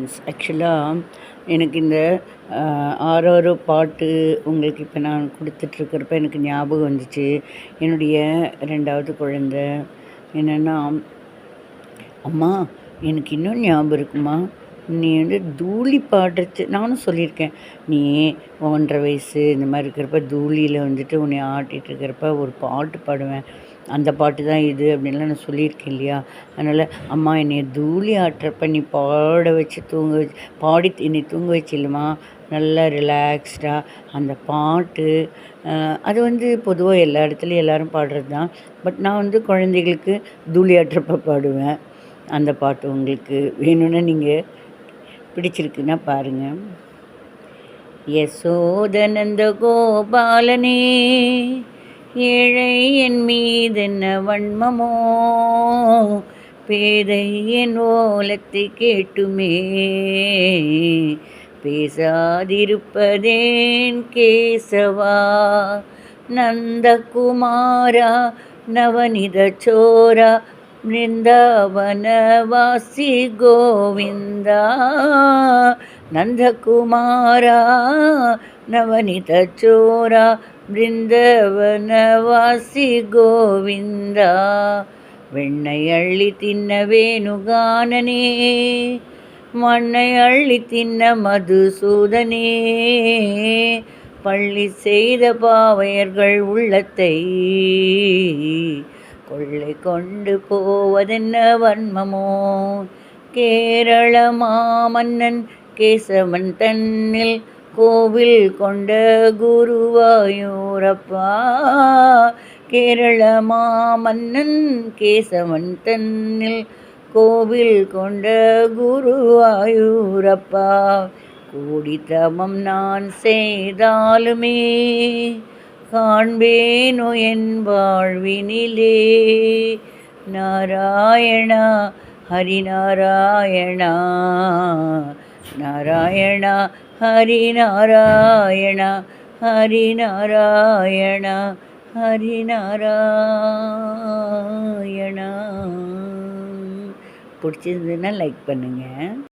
Things ஆக்சுவலாக எனக்கு இந்த ஆரோரோ பாட்டு உங்களுக்கு இப்போ நான் கொடுத்துட்ருக்கிறப்ப எனக்கு ஞாபகம் வந்துச்சு. என்னுடைய ரெண்டாவது குழந்த. என்னென்னா அம்மா எனக்கு இன்னும் ஞாபகம் இருக்குமா? நீ வந்து தூளி பாடுறது. நானும் சொல்லியிருக்கேன். நீ ஒன்றரை வயசு இந்த மாதிரி இருக்கிறப்ப தூளியில் வந்துட்டு உன்னை ஆட்டிகிட்டு இருக்கிறப்ப ஒரு பாட்டு பாடுவேன். அந்த பாட்டு தான் இது அப்படின்லாம் நான் சொல்லியிருக்கேன் இல்லையா? அதனால் அம்மா என்னை தூளி ஆட்டுறப்ப நீ பாட வச்சு தூங்க வச்சு பாடி என்னை தூங்க வச்சிடலாமா நல்லா ரிலாக்ஸ்டாக அந்த பாட்டு அது வந்து பொதுவாக எல்லா இடத்துலையும் எல்லோரும் பாடுறது தான். பட் நான் வந்து குழந்தைகளுக்கு தூளி ஆட்டுறப்ப பாடுவேன். அந்த பாட்டு உங்களுக்கு வேணும்னா நீங்கள் பிடிச்சிருக்குன்னா பாருங்கள் யசோதனந்த கோபாலனே ஏழை என் மீதென்ன வன்மமோ? பேதை என் ஓலத்தை கேட்டுமே பேசாதிருப்பதேன் கேசவா? நந்தகுமாரா நவனித சோரா वृन्दावनवासी गोविन्दा नन्दकुमारा नवनीतचोरा பிருந்தவனவாசி கோவிந்தா வெண்ணை அள்ளி தின்ன வேணுகானனே மண்ணை அள்ளி தின்ன மதுசூதனே பள்ளி செய்த பாவையர்கள் உள்ளத்தை கொள்ளை கொண்டு போவதென்ன வன்மமோ? கேரள மாமன்னன் கேசவன் தன்னில் கோவில் கொண்ட குருவாயூரப்பா. கேரள மாமன்னன் கேசவன் தன்னில் கோவில் கொண்ட குருவாயூரப்பா. கூடித்தமம் நான் செய்தாலுமே காண்பேனோ என் வாழ்வினிலே? நாராயணா ஹரிநாராயணா. நாராயணா ஹரிநாராயணா ஹரிநாராயணா ஹரிநாராயணா. பிடிச்சிருந்ததுன்னா லைக் பண்ணுங்கள்